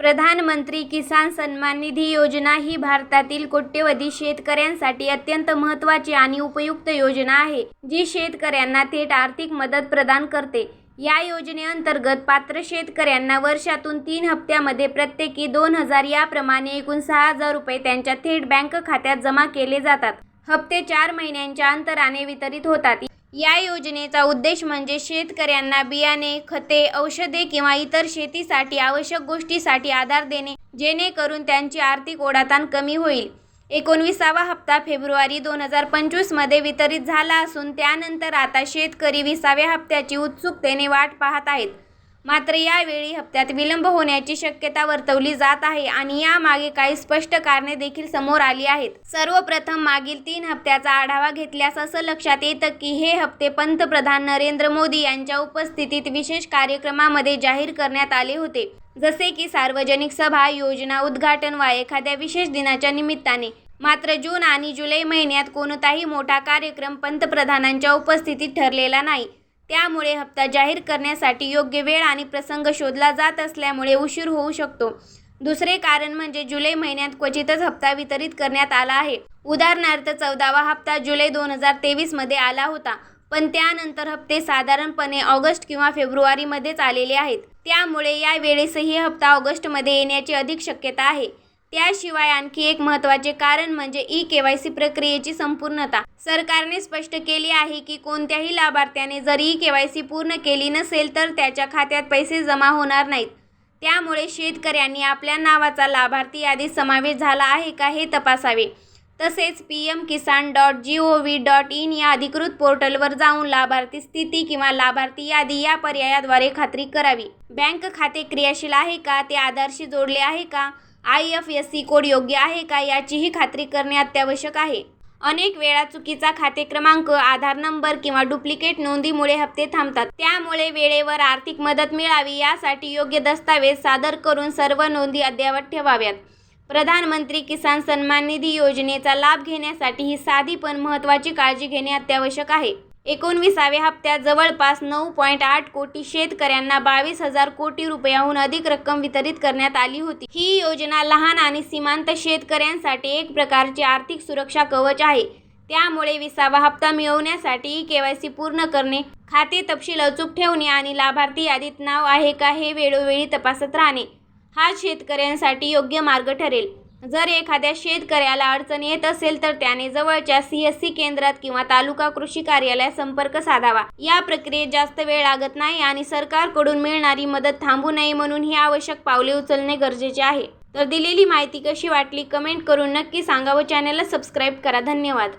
प्रधानमंत्री किसान सन्मान निधी योजना ही भारतातील कोट्यवधी शेतकऱ्यांसाठी अत्यंत महत्त्वाची आणि उपयुक्त योजना आहे जी शेतकऱ्यांना थेट आर्थिक मदत प्रदान करते. या योजनेअंतर्गत पात्र शेतकऱ्यांना वर्षातून तीन हप्त्यामध्ये प्रत्येकी दोन हजार याप्रमाणे एकूण सहा हजार रुपये त्यांच्या थेट बँक खात्यात जमा केले जातात. हप्ते चार महिन्यांच्या अंतराने वितरित होतात. या योजनेचा उद्देश म्हणजे शेतकऱ्यांना बियाणे, खते, औषधे किंवा इतर शेतीसाठी आवश्यक गोष्टींसाठी आधार देणे, जेणेकरून त्यांची आर्थिक ओढाताण कमी होईल. एकोणविसावा हप्ता फेब्रुवारी दोन हजार पंचवीसमध्ये वितरित झाला असून त्यानंतर आता शेतकरी विसाव्या हप्त्याची उत्सुकतेने वाट पाहत आहेत. मात्र यावेळी हप्त्यात विलंब होण्याची शक्यता वर्तवली जात आहे आणि यामागे काही स्पष्ट कारणे देखील समोर आली आहेत. सर्वप्रथम मागील तीन हप्त्याचा आढावा घेतल्यास असं लक्षात येतं की हे हप्ते पंतप्रधान नरेंद्र मोदी यांच्या उपस्थितीत विशेष कार्यक्रमामध्ये जाहीर करण्यात आले होते. जसे की सार्वजनिक सभा, योजना उद्घाटन वा एखाद्या विशेष दिनाच्या निमित्ताने. मात्र जून आणि जुलै महिन्यात कोणताही मोठा कार्यक्रम पंतप्रधानांच्या उपस्थितीत ठरलेला नाही. त्यामुळे हप्ता जाहीर करण्यासाठी योग्य वेळ आणि प्रसंग शोधला जात असल्यामुळे उशीर होऊ शकतो. दुसरे कारण म्हणजे जुलै महिन्यात क्वचितच हप्ता वितरित करण्यात आला आहे. उदाहरणार्थ चौदावा हप्ता जुलै दोन हजार तेवीसमध्ये आला होता, पण त्यानंतर हप्ते साधारणपणे ऑगस्ट किंवा फेब्रुवारीमध्येच आलेले आहेत. त्यामुळे यावेळेसही हप्ता ऑगस्टमध्ये येण्याची अधिक शक्यता आहे. त्याशिवाय आणखी एक महत्त्वाचे कारण म्हणजे ई-केवायसी प्रक्रियेची संपूर्णता. सरकारने स्पष्ट केले आहे की कोणत्याही लाभार्थ्याने जर ई-केवायसी पूर्ण केली नसेल तर त्याच्या खात्यात पैसे जमा होणार नाहीत. त्यामुळे शेतकऱ्यांनी आपल्या नावाचा लाभार्थी यादीत समावेश झाला आहे का हे तपासावे. तसेच P M Kisan dot G O V dot in या अधिकृत पोर्टलवर जाऊन लाभार्थी स्थिती किंवा लाभार्थी यादी या पर्यायाद्वारे खात्री करावी. बँक खाते क्रियाशील आहे का, ते आधारशी जोडले आहे का, आयएफएससी कोड योग्य आहे का याचीही खात्री करणे अत्यावश्यक आहे. अनेक वेळा चुकीचा खाते क्रमांक, आधार नंबर किंवा डुप्लिकेट नोंदीमुळे हप्ते थांबतात. त्यामुळे वेळेवर आर्थिक मदत मिळावी यासाठी योग्य दस्तावेज सादर करून सर्व नोंदी अद्ययावत ठेवाव्यात. प्रधानमंत्री किसान सन्मान निधी योजनेचा लाभ घेण्यासाठी ही साधी पण महत्त्वाची काळजी घेणे अत्यावश्यक आहे. एकोणविसाव्या हप्त्यात जवळपास नऊ पॉईंट आठ कोटी शेतकऱ्यांना बावीस हजार कोटी रुपयाहून अधिक रक्कम वितरित करण्यात आली होती. ही योजना लहान आणि सीमांत शेतकऱ्यांसाठी एक प्रकारची आर्थिक सुरक्षा कवच आहे. त्यामुळे विसावा हप्ता मिळवण्यासाठी ई-केवायसी पूर्ण करणे, खाते तपशील अचूक ठेवणे आणि लाभार्थी यादीत नाव आहे का हे वेळोवेळी तपासत राहणे, हा शेतकऱ्यांसाठी योग्य मार्ग ठरेल. जर एखाद्या शेतकऱ्याला अडचण येत असेल तर त्याने जवळच्या सीएससी केंद्रात किंवा तालुका कृषी कार्यालयात संपर्क साधावा. या प्रक्रियेत जास्त वेळ लागत नाही आणि सरकारकडून मिळणारी मदत थांबू नये म्हणून ही आवश्यक पावले उचलणे गरजेचे आहे. तर दिलेली माहिती कशी वाटली कमेंट करून नक्की सांगा व चॅनेलला सबस्क्राईब करा. धन्यवाद.